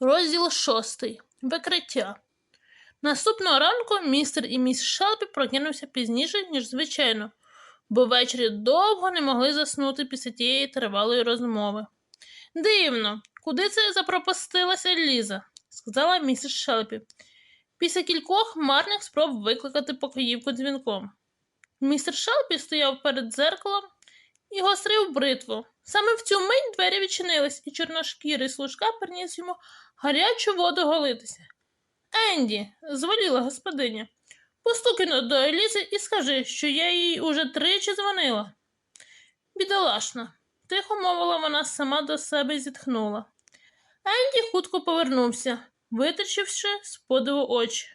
Розділ шостий. Викриття. Наступного ранку містер і міс Шелбі прокинувся пізніше, ніж звичайно, бо ввечері довго не могли заснути після тієї тривалої розмови. Дивно, куди це запропастилася Ліза, сказала місіс Шелбі, після кількох марних спроб викликати покоївку дзвінком. Містер Шелбі стояв перед дзеркалом і гострив бритву. Саме в цю мить двері відчинились, і чорношкірий служка приніс йому гарячу воду голитися. Енді, зволіла господиня, постукай но до Елізи і скажи, що я їй уже тричі дзвонила. Бідолашна, тихо мовила вона сама до себе і зітхнула. Енді хутко повернувся, витрачивши з подиву очі.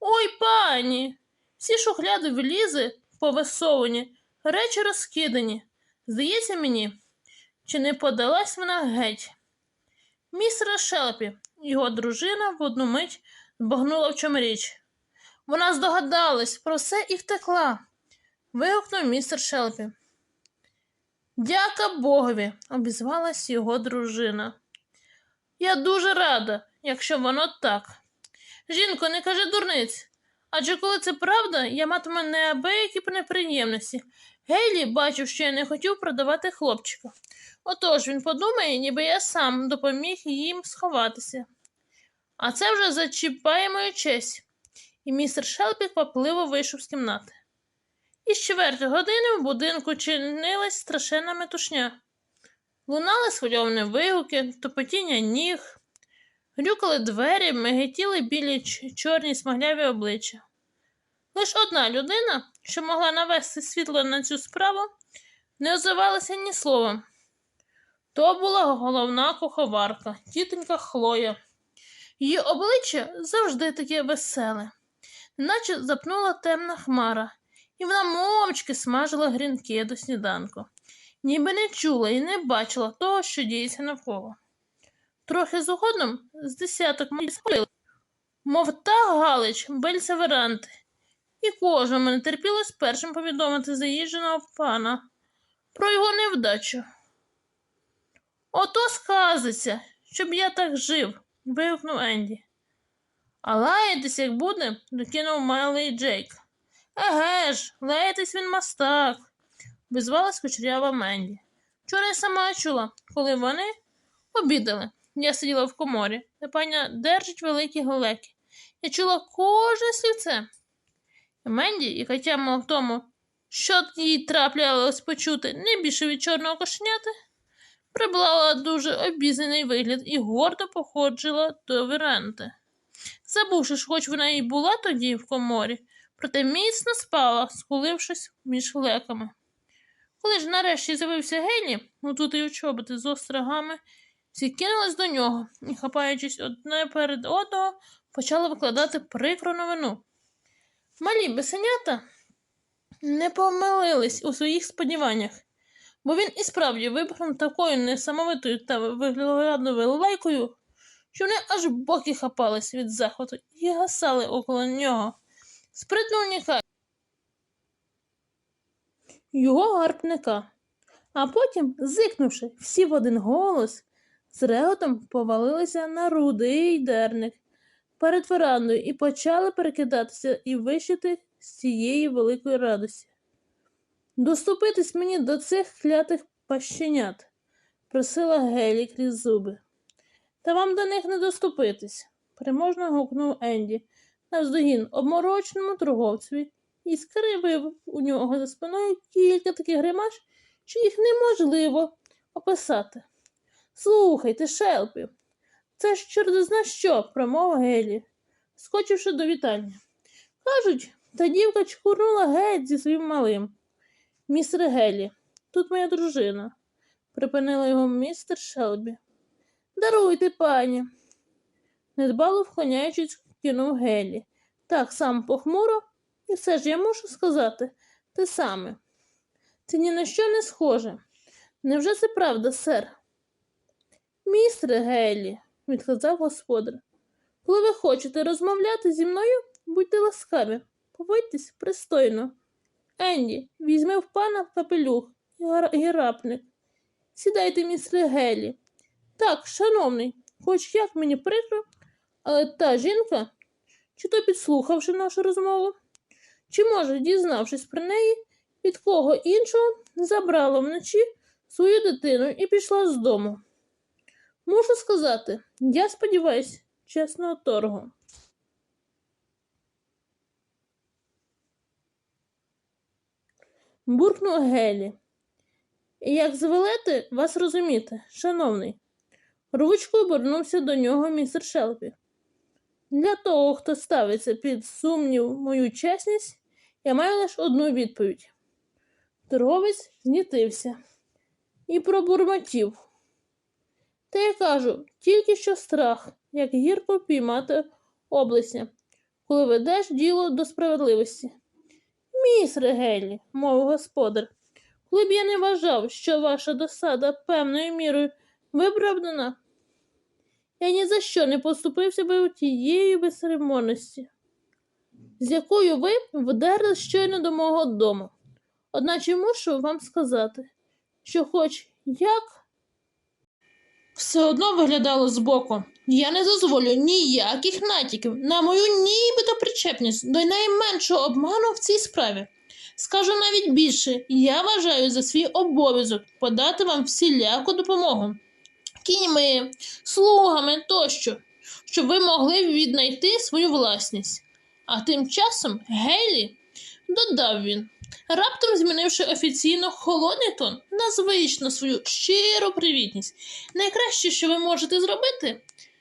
Ой, пані! Всі шухляди в Лізи повисовані, речі розкидані. Здається мені, чи не подалась вона геть. Містера Шелпі, його дружина в одну мить збагнула в чому річ. Вона здогадалась про все і втекла. вигукнув містер Шелпі. Дяка Богові, обізвалась його дружина. Я дуже рада, якщо воно так. Жінко, не кажи дурниць. Адже коли це правда, я матиму неабиякі неприємності. Гейлі бачив, що я не хотів продавати хлопчика. Отож він подумає, ніби я сам допоміг їм сховатися. А це вже зачіпає мою честь. І містер Шелпі квапливо вийшов з кімнати. І з чверти години в будинку чинилась страшенна метушня. Лунали схвильовані вигуки, топотіння ніг, грюкали двері, миготіли білі чорні смагляві обличчя. Лиш одна людина, що могла навести світло на цю справу, не озивалася ні словом. То була головна куховарка, тітонька Хлоя. Її обличчя завжди таке веселе, наче запнула темна хмара, і вона мовчки смажила грінки до сніданку, ніби не чула і не бачила того, що діється навколо. Трохи згодом з десяток малів спалили, мов та Галич, Бельсеверанти, і кожному не терпілось першим повідомити заїждженого пана про його невдачу. Ото сказиться, щоб я так жив, вигукнув Енді. А лаятись, як буде, докинув малий Джейк. Еге ж, лаятись він мастак, визвалась кучерява Менді. Вчора я сама чула, коли вони обідали. Я сиділа в коморі, де паня держить великі голеки. Я чула кожне слівце. Менді, яка тямила в тому, що їй траплялось почути не більше від чорного кошеняти, приблала дуже обізнаний вигляд і гордо походжила до веранти. Забувши ж, хоч вона і була тоді в коморі, проте міцно спала, скулившись між леками. Коли ж нарешті з'явився Гелі, отутий у чоботи з острогами, всі кинулись до нього і, хапаючись одне перед одного, почали викладати прикру новину. Малі бесенята не помилились у своїх сподіваннях, бо він і справді вибухнув такою несамовитою та виглядовою лайкою, що вони аж боки хапались від захвату і гасали около нього. Спритно унікає його гарпника. А потім, зикнувши всі в один голос, з реготом повалилися на рудий дерник перед верандою і почали перекидатися і вищити з цієї великої радості. Доступитись мені до цих клятих пащенят, просила Гелі крізь зуби. Та вам до них не доступитись, переможно гукнув Енді навздогін обморочному торговцеві і скривив у нього за спиною кілька таких гримаш, що їх неможливо описати. Слухайте, Шелпі, це ж чордозна що, промовив Гелі, скочивши до вітальні. Кажуть, та дівка чкурнула геть зі своїм малим. Містер Гелі, тут моя дружина, припинила його містер Шелбі. Даруйте, пані. Недбало вклоняючись, кинув Гелі. Так само похмуро, і все ж я мушу сказати те саме. Це ні на що не схоже. Невже це правда, сер? Містер Геллі, відказав господар, коли ви хочете розмовляти зі мною, будьте ласкаві, поводьтесь пристойно. Енді, візьми в пана капелюх і гра- Сідайте, містер Геллі. Так, шановний, хоч як мені прикро, але та жінка, чи то підслухавши нашу розмову, чи, може, дізнавшись про неї, від кого іншого забрала вночі свою дитину і пішла з дому. Мушу сказати, я сподіваюся, чесного торгу. Буркнув Гелі. Як звелете вас розуміти, шановний. Ручкою обернувся до нього містер Шелпі. Для того, хто ставиться під сумнів мою чесність, я маю лише одну відповідь. Торговець знітився і пробурмотів. Та я кажу, тільки що страх, як гірко піймати облесня, коли ведеш діло до справедливості. Містер Геллі, мов господар, коли б я не вважав, що ваша досада певною мірою виправдана, я ні за що не поступився би у тієї безцеремонності, з якою ви вдерли щойно до мого дому. Одначе мушу вам сказати, що хоч як все одно виглядало збоку. Я не дозволю ніяких натяків на мою нібито причепність до найменшого обману в цій справі. Скажу навіть більше, я вважаю за свій обов'язок подати вам всіляку допомогу кіньми, слугами тощо, щоб ви могли віднайти свою власність. А тим часом Гейлі, додав він, раптом змінивши офіційно холодний тон на звичну свою щиру привітність. Найкраще, що ви можете зробити,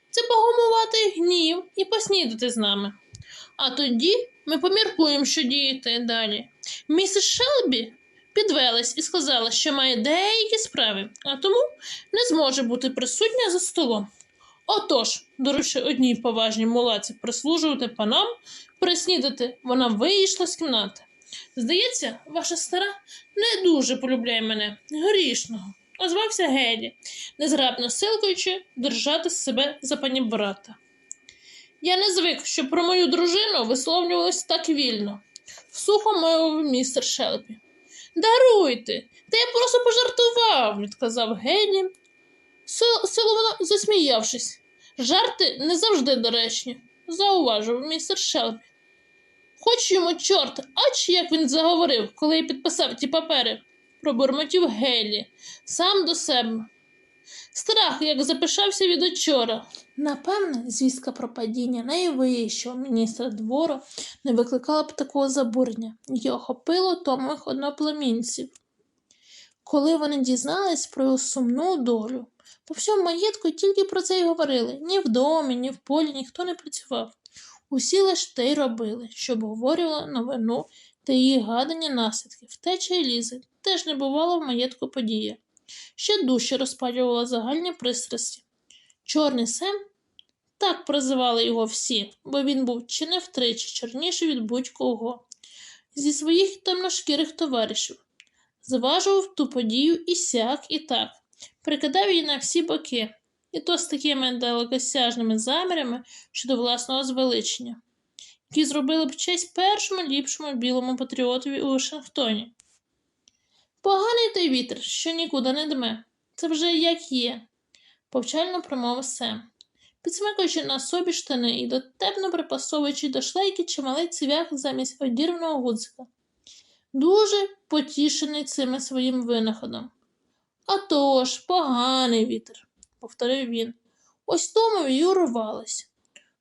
це погумувати гнів і поснідати з нами. А тоді ми поміркуємо, що діяти далі. Місіс Шелбі підвелась і сказала, що має деякі справи, а тому не зможе бути присутня за столом. Отож, доручи одній поважній мулаці прислужувати панам, приснідати, вона вийшла з кімнати. Здається, ваша стара не дуже полюбляє мене, грішного, озвався Гелі, незграбно силкуючи держати себе за пані брата. Я не звик, щоб про мою дружину висловлювалось так вільно, всухо мовив містер Шелпі. Даруйте, та я просто пожартував, відказав Гелі, сил- силовано засміявшись. Жарти не завжди доречні, зауважив містер Шелпі. Хоч йому чорт, ач як він заговорив, коли я підписав ті папери, пробурмотів Гелі, сам до себе. Страх, як запишався від учора. Напевне, звістка про падіння найвищого міністра двору не викликала б такого забурення і охопило томових одноплемінців. Коли вони дізнались про його сумну долю, по всьому маєтку тільки про це й говорили. Ні в домі, ні в полі ніхто не працював. Усі лише те й робили, що обговорювали новину та її гадані наслідки. Втеча Елізи теж не бувало в маєтку подія. Ще дужче розпалювала загальні пристрасті. Чорний Сем так прозивали його всі, бо він був чи не втричі чорніший від будь-кого. Зі своїх темношкірих товаришів зважував ту подію і сяк, і так, прикидав її на всі боки, і то з такими далекосяжними замірами щодо власного звеличення, які зробили б честь першому ліпшому білому патріотові у Вашингтоні. Поганий той вітер, що нікуди не дме. Це вже як є, повчально промовив Сем, підсмикуючи на собі штани і дотепно припасовуючи до шлейки чималий цвях замість одірваного гудзика. Дуже потішений цим своїм винаходом. «А тож, поганий вітер, повторив він. Ось тому й урвалось.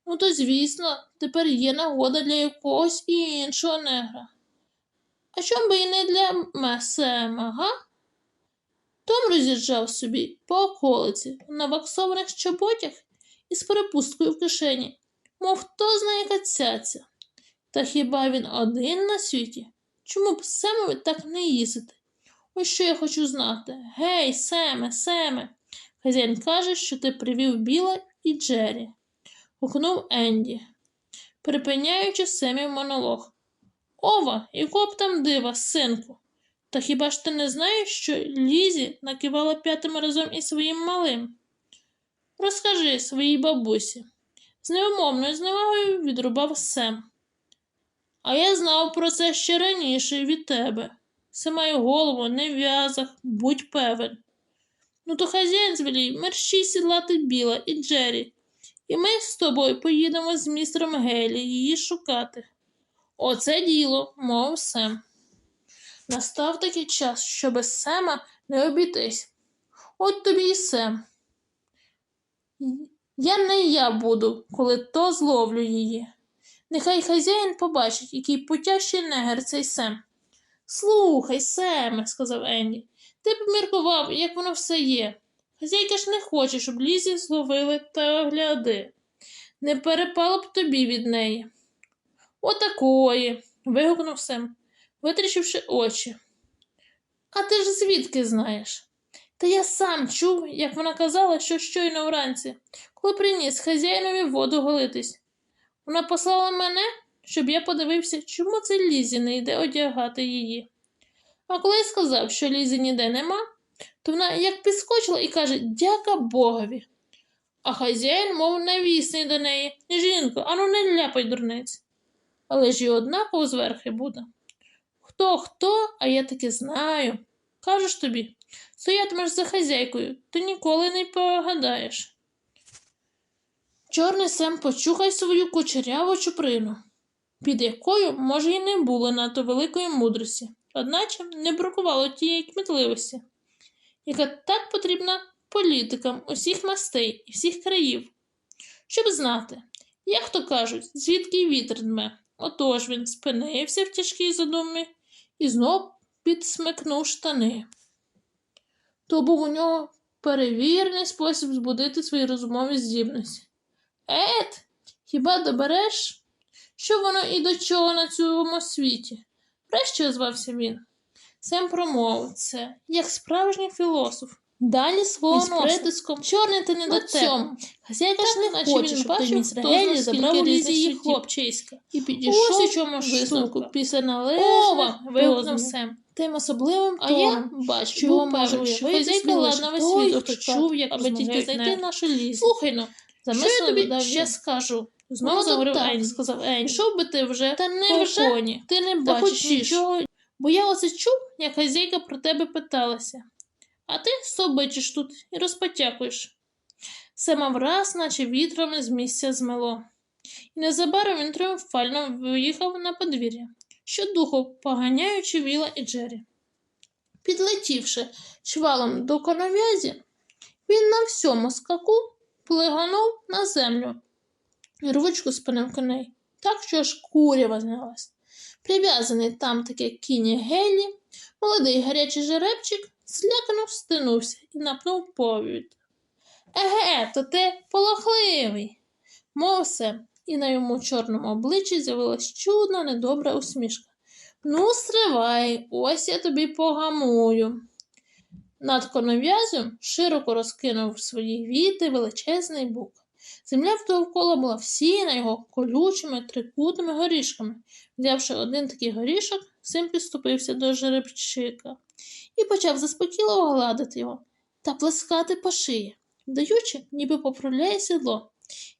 Ну, то, звісно, тепер є нагода для якогось іншого негра. А чом би і не для Месема, га? Том роз'їжджав собі по околиці на ваксованих чоботях із перепусткою в кишені, мов хто знає яка цяця. Та хіба він один на світі? Чому б Семові так не їздити? Ось що я хочу знати. Гей, Семе, Семе. Хазяїн каже, що ти привів Біла і Джері, гукнув Енді, припиняючи Семів монолог. Ова, якого б там дива, синку. Та хіба ж ти не знаєш, що Лізі накивала п'ятим разом із своїм малим? Розкажи своїй бабусі. З невимовною зневагою відрубав Сем. А я знав про це ще раніше від тебе. Має голову не в'язах, будь певен. Ну то хазяїн звелів мерщій сідлати Біла і Джері. І ми з тобою поїдемо з містером Гелі її шукати. Оце діло, мов Сем. Настав такий час, що без Сема не обійтись. От тобі і Сем. Я не я буду, коли то зловлю її. Нехай хазяїн побачить, який путящий негер цей Сем. Слухай, Семе, сказав Енді, ти поміркував, як воно все є. Хазяйка ж не хоче, щоб лізі зловили та огляди. Не перепало б тобі від неї. Отакої. вигукнув Сем, витріщивши очі. А ти ж звідки знаєш? Та я сам чув, як вона казала, що щойно вранці, коли приніс хазяїнові воду голитись. Вона послала мене, щоб я подивився, чому це Лізі не йде одягати її. А коли я сказав, що Лізі ніде нема, то вона як підскочила і каже дяка Богові. А хазяїн, мов навісний до неї, жінко, ану не ляпай дурниць. Але ж і однаково зверхи буде. Хто хто, а я таки знаю. Кажеш тобі, стоятимеш за хазяйкою, ти ніколи не погадаєш. Чорний Сем почухай свою кучеряву чуприну, під якою, може, і не було надто великої мудрості, одначе не бракувало тієї кмітливості, яка так потрібна політикам усіх мастей і всіх країв, щоб знати, як то кажуть, звідки вітер дме. Отож він спинився в тяжкій задумі і знов підсмикнув штани. То був у нього перевірений спосіб збудити свої розумові здібності. Ет, хіба добереш? Що воно і до чого на цьому світі? Врешті озвався він. Сем промовив це, як справжній філософ. Далі свого притиском. Чорний ти не до цього. Хазяйка ж не наче хоче, він щоб бачив, хто забрав у лізі її хлопчиська. І підійшов у чому висновку. після Ова, належного. Сем. Тим особливим А я бачу, що може що хазяйка ладна весь світ хто чув, як аби тільки нерви. Слухай ну, що я тобі ще скажу? Знову то заговорив так, сказав Ень. Пішов би ти вже Та не вже коні. ти не Та бачиш нічого. Бо я оце чув, як хазяйка про тебе питалася. А ти собичиш тут і розпотякуєш. Сема враз, наче вітром з місця змело. І незабаром він тріумфально виїхав на подвір'я, щодуху поганяючи Віла і Джері. Підлетівши чвалом до конов'язі, він на всьому скаку плеганув на землю і рвучку спинив коней, так що аж курява знялась. Прив'язаний там таке кіні гелі, молодий гарячий жеребчик злякано стинувся і напнув повід. Еге, то ти полохливий, мов се, і на йому чорному обличчі з'явилась чудна недобра усмішка. Ну, стривай, ось я тобі погамую. Над конов'язем широко розкинув свої віти величезний бук. Земля довкола була всіяна його колючими трикутними горішками. Взявши один такий горішок, син підступився до жеребчика і почав заспокійливо гладити його та плескати по шиї, даючи, ніби поправляє сідло.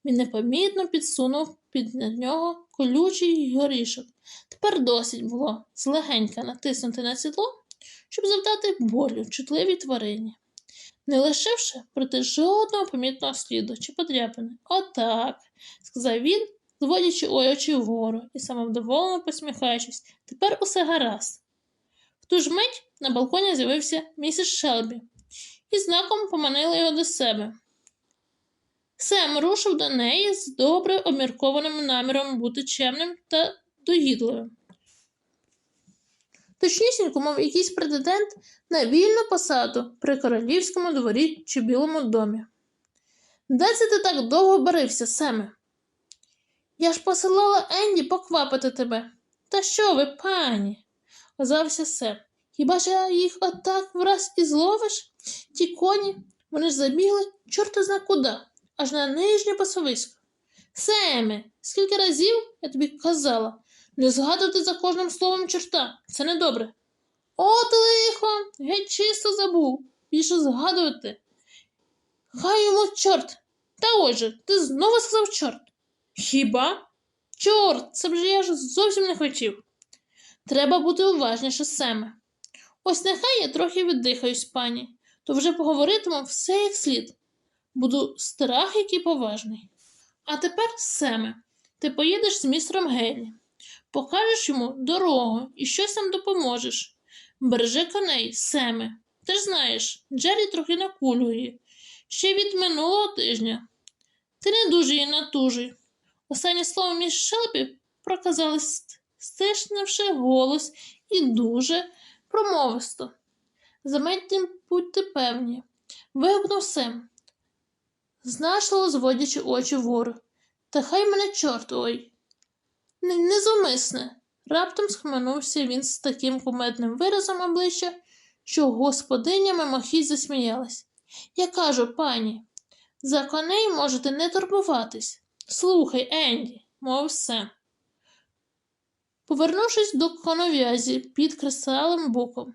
Він непомітно підсунув під нього колючий горішок. Тепер досить було злегенька натиснути на сідло, щоб завдати болю чутливій тварині, не лишивши проти жодного помітного сліду чи подряпини. Отак, сказав він, зводячи очі вгору і самовдоволено посміхаючись, тепер усе гаразд. В ту ж мить на балконі з'явився місіс Шелбі і знаком поманила його до себе. Сем рушив до неї з добре обміркованим наміром бути чемним та догідливим. Точнісінько, мов якийсь претендент на вільну посаду при королівському дворі чи білому домі. Де це ти так довго барився, Семе? Я ж посилала Енді поквапити тебе. Та що ви, пані? озвався Сем. Хіба ж я їх отак враз і зловиш? Ті коні, вони ж забігли, чорта зна куди, аж на нижнє пасовисько. Семе, скільки разів я тобі казала, не згадувати за кожним словом чорта, це недобре. От лихо, геть чисто забув, більше згадувати. Хай йому чорт. Та отже, ти знову сказав чорт. Хіба? Чорт, це вже я ж зовсім не хотів. Треба бути уважніше, Семе. Ось нехай я трохи віддихаюсь, пані. то вже поговоритимемо все як слід. Буду страх який поважний. А тепер, Семе, ти поїдеш з містером Гейлі. Покажеш йому дорогу і щось там допоможеш. Бережи коней, Семе. Ти ж знаєш, Джері трохи накульгує. Ще від минулого тижня. Ти не дуже її натужуй. Останнє слово між Шелпі проказали, ст- стишнивши голос і дуже промовисто. Заметьте, будьте певні. Вигукнув Сем, знашливо зводячи очі вгору. Та хай мене чорт ой. Не- Незумисне. Раптом схменувся він з таким кумедним виразом обличчя, що господиня мимохідь засміялась. Я кажу, пані, за коней можете не турбуватись. Слухай, Енді, мов Сем. Повернувшись до конов'язі під кристалем боком,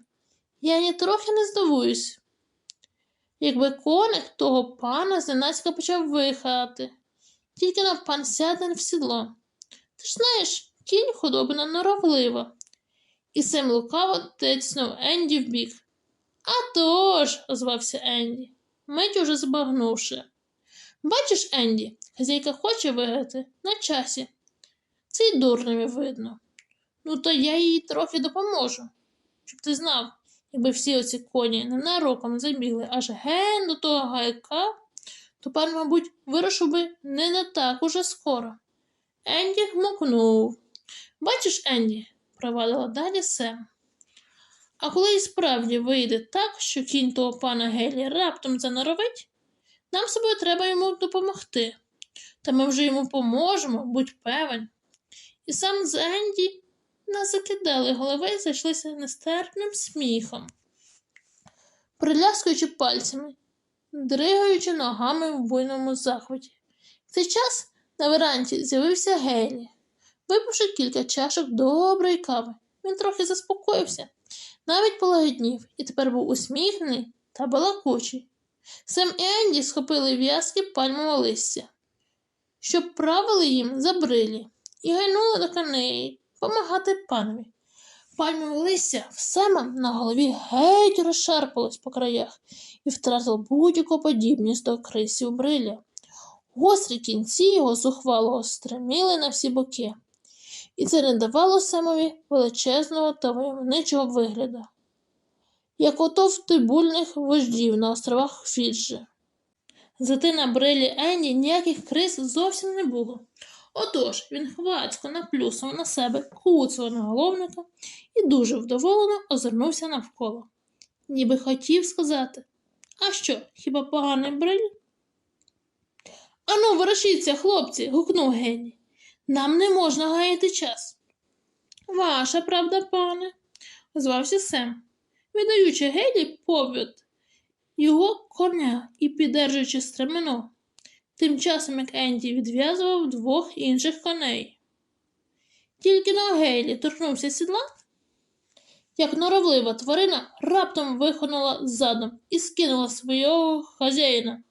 я ні трохи не здивуюсь, якби коник того пана зненацька почав вихати, тільки на пан сяде в сідло. Ти ж знаєш, кінь худобина норовлива. І Сем лукаво тицнув Енді в бік. «А тож!» – озвався Енді, мить уже збагнувши. Бачиш, Енді, хазяйка хоче виграти на часі. Це й дурневі видно. Ну, то я їй трохи допоможу. Щоб ти знав, якби всі оці коні ненароком забігли аж ген до того гайка, то пан, мабуть, вирушив би не на так уже скоро. Енді гмокнув. Бачиш, Енді, провадила далі Сем. А коли і справді вийде так, що кінь того пана Гелі раптом заноровить, нам собою треба йому допомогти. Та ми вже йому поможемо, будь певен. І сам з Енді нас закидали голови і зайшлися нестерпним сміхом, приляскуючи пальцями, дригаючи ногами в буйному захваті. В цей час на веранді з'явився Гейлі. Випивши кілька чашок доброї кави, він трохи заспокоївся, навіть полагіднів, і тепер був усміхнений та балакучий. Сем і Енді схопили в'язки пальмового листя, щоб правили їм за брилі, і гайнули до коней помагати панові. Пальмове листя в Сема на голові геть розшарпалось по краях і втратило будь-яку подібність до крисів бриля. Гострі кінці його зухвало стриміли на всі боки, і це не давало Семові величезного та войовничого вигляду, як ото в тибульних вождів на островах Фіджі. Зате на брилі Енді ніяких криз зовсім не було. Отож він хвацько наплюсав на себе куцого наголовника і дуже вдоволено озирнувся навколо. Ніби хотів сказати А що, хіба поганий бриль? Ану, ворушіться, хлопці, гукнув Генні. Нам не можна гаяти час. Ваша правда, пане, звався Сем, віддаючи Гелі повід його коня і піддержуючи стремено. Тим часом як Енді відв'язував двох інших коней. Тільки на Гейлі торкнувся сідла, як норовлива тварина раптом вихонула задом і скинула свого хазяїна.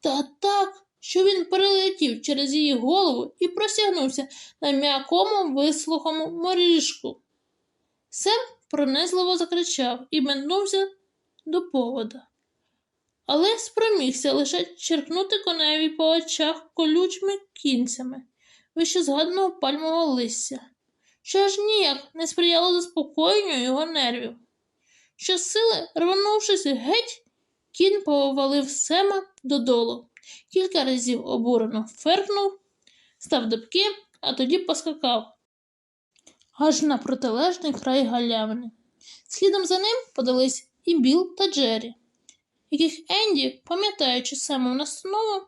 Та так, що він перелетів через її голову і просягнувся на м'якому вислухому моріжку. Сем пронизливо закричав і метнувся до повода але спромігся лише черкнути коневі по очах колючими кінцями вище згаданого пальмового листя, що аж ніяк не сприяло заспокоєнню його нервів. Щосили, рванувшись геть, кінь повалив Сема додолу, кілька разів обурено феркнув, став дибки, а тоді поскакав аж на протилежний край галявини. Слідом за ним подались і Біл та Джері яких Енді, пам'ятаючи саму настанову,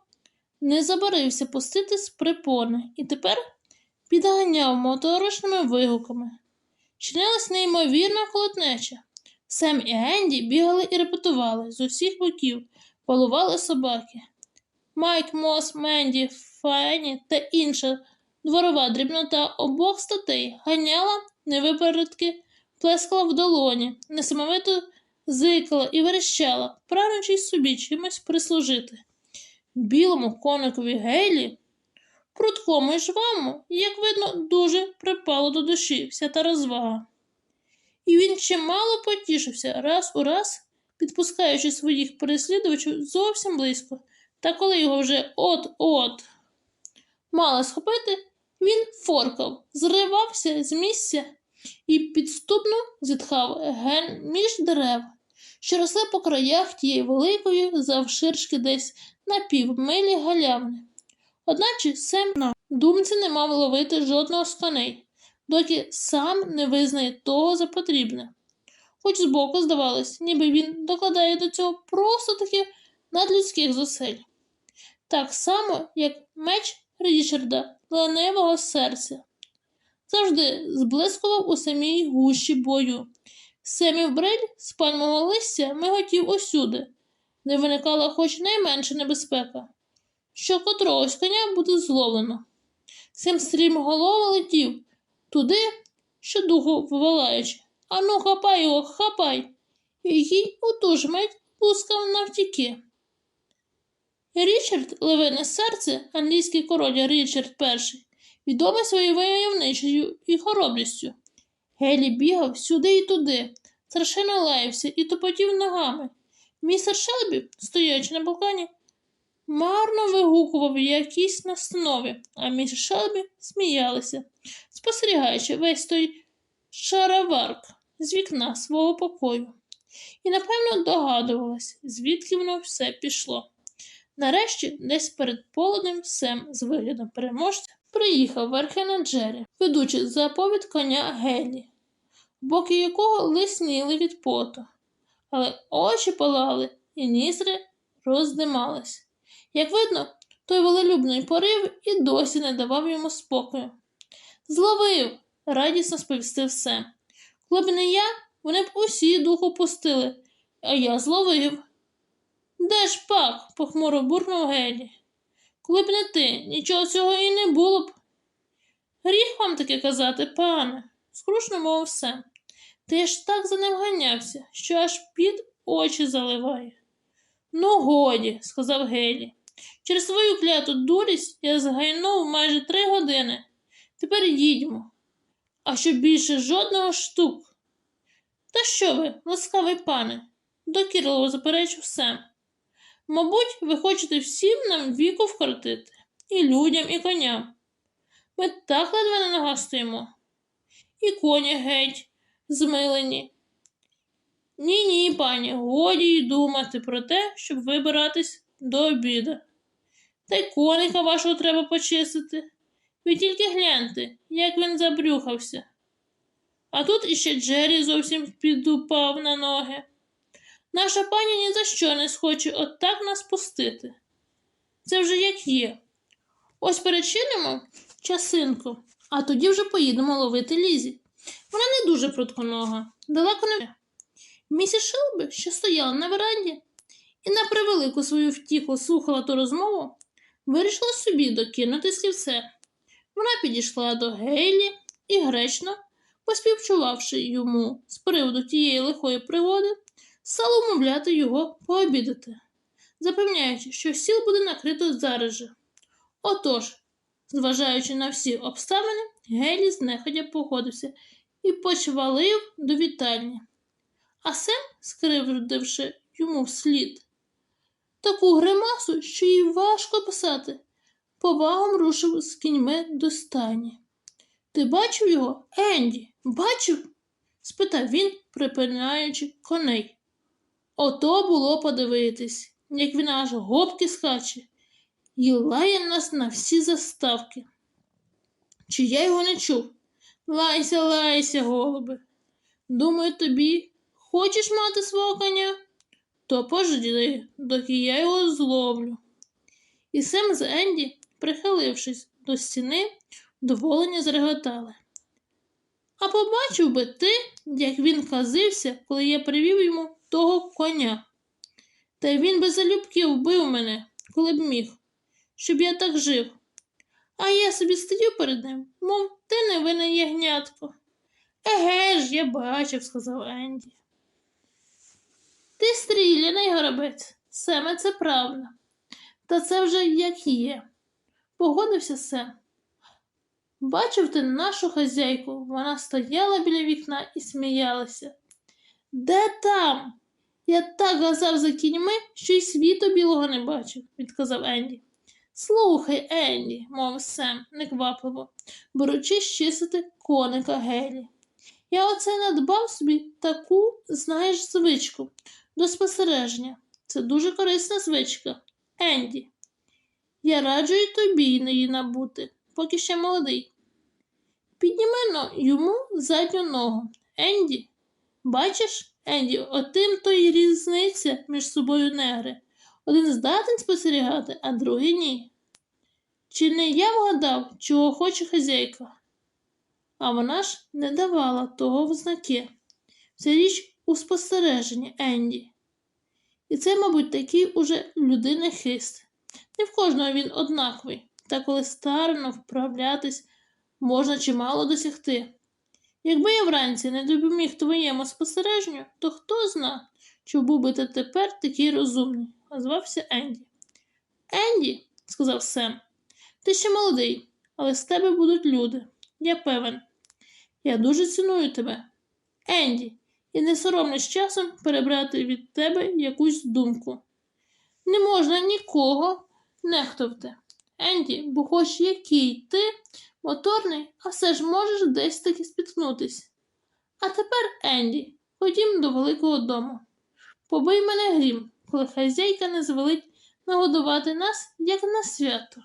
не забарився пустити з припони і тепер підганяв моторошними вигуками. Чинилась неймовірна колотнеча. Сем і Енді бігали і репетували з усіх боків, полували собаки. Майк, Мос, Менді, Фаені та інша дворова дрібнота обох статей ганяла невипередки, плескала в долоні, несамовито зикала і верещала, прагнучи собі чимось прислужити. Білому коникові Гейлі, прудкому і жваму, як видно, дуже припало до душі вся та розвага. І він чимало потішився раз у раз, підпускаючи своїх переслідувачів зовсім близько. Та коли його вже от-от мали схопити, він форкав, зривався з місця і підступно зітхав ген між дерев, що росли по краях тієї великої, завширшки десь на півмилі галявини. Одначе Сем на думці не мав ловити жодного з коней, доки сам не визнає того за потрібне. Хоч збоку здавалось, ніби він докладає до цього просто таких надлюдських зусиль. Так само, як меч Річарда ленивого серця. Завжди зблискував у самій гущі бою. Семів бриль з пальмового листя миготів усюди, де виникала хоч найменша небезпека, що котрогось коня буде зловлено. Сем стрімголово летів туди, що духу вивалаючи. Ану, хапай його, хапай. І кінь у ту ж мить пускав навтіки. Річард Левине серце, англійський король Річард І, відомий своєю войовничою і хоробрістю. Гелі бігав сюди і туди, страшенно лаявся і тупотів ногами. Містер Шелбі, стоячи на балконі, марно вигукував якісь настанови, а міс Шелбі сміялися, спостерігаючи весь той шароварк з вікна свого покою. І, напевно, догадувалась, звідки воно все пішло. Нарешті, десь перед полуднем Сем з виглядом переможця приїхав верхи на Джері, ведучи заповідь коня Гелі, боки якого лисніли від поту, але очі палали і нізри роздимались. Як видно, той велелюбний порив і досі не давав йому спокою. Зловив, радісно сповістив Сем. Коли б не я, вони б усі духу пустили, а я зловив. Де ж пак? похмуро буркнув Гелі. Коли б не ти, нічого цього і не було б. Гріх вам таке казати, пане, скрушно мовив Сем. Я ж так за ним ганявся, що аж під очі заливає. Ну, годі, сказав Гелі. Через свою кляту дурість я згайнув майже три години. Тепер їдьмо. А що більше жодного штук. Та що ви, ласкавий пане, докірливо заперечив Сем. Мабуть, ви хочете всім нам віку вкоротити, і людям, і коням. Ми так ледве на ногах. І коні геть, змилені. Ні, ні, пані, годі й думати про те, щоб вибиратись до обіду. Та й коника вашого треба почистити. Ви тільки гляньте, як він забрюхався. А тут іще Джері зовсім підупав на ноги. Наша пані ні за що не схоче отак нас пустити. Це вже як є. Ось перечинимо часинку, а тоді вже поїдемо ловити лізі. Вона не дуже прутконога, далеко не. Місіс Шелби, що стояла на веранді і на превелику свою втіху слухала ту розмову, вирішила собі докинути слівце. Вона підійшла до Гейлі і гречно, поспівчувавши йому з приводу тієї лихої пригоди, стала умовляти його пообідати, запевняючи, що сіл буде накрито зараз же. Отож, зважаючи на всі обставини, Гелі знеходя погодився і почвалив до вітальні. А Сем, скривдивши йому вслід, таку гримасу, що їй важко писати, повагом рушив з кіньми до стані. Ти бачив його, Енді? Бачив? спитав він, припиняючи коней. Ото було подивитись, як він аж гопки скаче і лає нас на всі заставки. Чи я його не чув? Лайся, лайся, голуби. Думаю, тобі хочеш мати свого коня? То пожди, доки я його зловлю. І Сем з Енді, прихилившись до стіни, доволені зреготали. А побачив би ти, як він казився, коли я привів йому того коня. Та й він би залюбки вбив мене, коли б міг, щоб я так жив. А я собі стою перед ним, мов ти невинне ягнятко. Еге ж, я бачив, сказав Енді. Ти стріляний горобець, Семе, це правда. Та це вже як є. Погодився Сем. Бачив ти нашу хазяйку, вона стояла біля вікна і сміялася. Де там? Я так газав за кіньми, що й світу білого не бачив, відказав Енді. Слухай, Енді, мовив Сем неквапливо, беручи щистити коника Гелі. Я оце надбав собі таку, знаєш, звичку до спостереження. Це дуже корисна звичка. Енді. Я раджу й тобі її набути, поки ще молодий. Підніми но йому задню ногу. Енді, бачиш, Енді, отим то й різниця між собою негри. Один здатен спостерігати, а другий ні. Чи не я вгадав, чого хоче хазяйка? А вона ж не давала того в знаки. Це річ у спостереженні, Енді. І це, мабуть, такий уже людини хист. Не в кожного він однаковий, та коли старано вправлятись, можна чимало досягти. Якби я вранці не допоміг твоєму спостереженню, то хто зна, чи був би ти тепер такий розумний, озвався Енді. Енді, сказав Сем, ти ще молодий, але з тебе будуть люди. Я певен. Я дуже ціную тебе. Енді, і не соромлюсь часом перебрати від тебе якусь думку. Не можна нікого нехтувати. Енді, бо хоч який ти моторний, а все ж можеш десь таки спіткнутись. А тепер, Енді, ходім до великого дому. Побий мене грім, коли хазяйка не звелить нагодувати нас, як на свято.